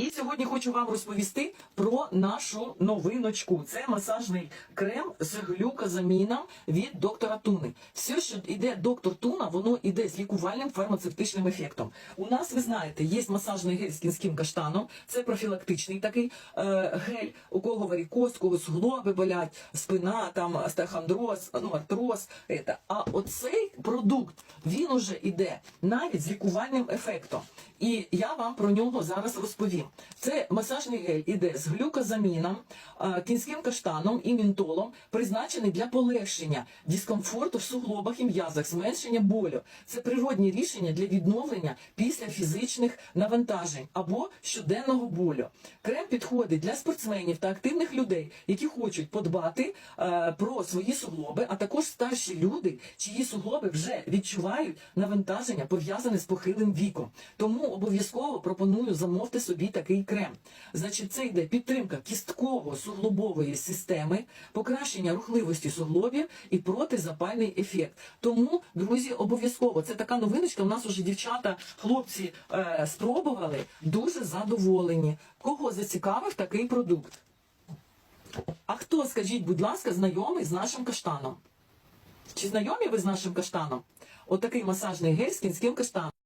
І сьогодні хочу вам розповісти про нашу новиночку. Це масажний крем з глюкозаміном від доктора Туни. Все, що йде доктор Туна, воно йде з лікувальним фармацевтичним ефектом. У нас, ви знаєте, є масажний гель з кінським каштаном. Це профілактичний такий е, гель, у кого варікоз, кого суглоби болять, спина, там остеохондроз, ну, артроз. Это. А оцей продукт він уже йде навіть з лікувальним ефектом. І я вам про нього зараз розповім. Це масажний гель іде з глюкозаміном, е, кінським каштаном і мінтолом, призначений для полегшення дискомфорту в суглобах і м'язах, зменшення болю. Це природні рішення для відновлення після фізичних навантажень або щоденного болю. Крем підходить для спортсменів та активних людей, які хочуть подбати е, про свої суглоби, а також старші люди, чиї суглоби вже відчувають навантаження пов'язане з похилим віком. Тому обов'язково пропоную замовити собі такий крем. Значить, це йде підтримка кістково-суглобової системи, покращення рухливості суглобів і протизапальний ефект. Тому, друзі, обов'язково це така новиночка. У нас уже дівчата, хлопці е, спробували, дуже задоволені. Кого зацікавив такий продукт? А хто, скажіть, будь ласка, знайомий з нашим каштаном? Чи знайомі ви з нашим каштаном? Отакий масажний гель з кінським каштаном.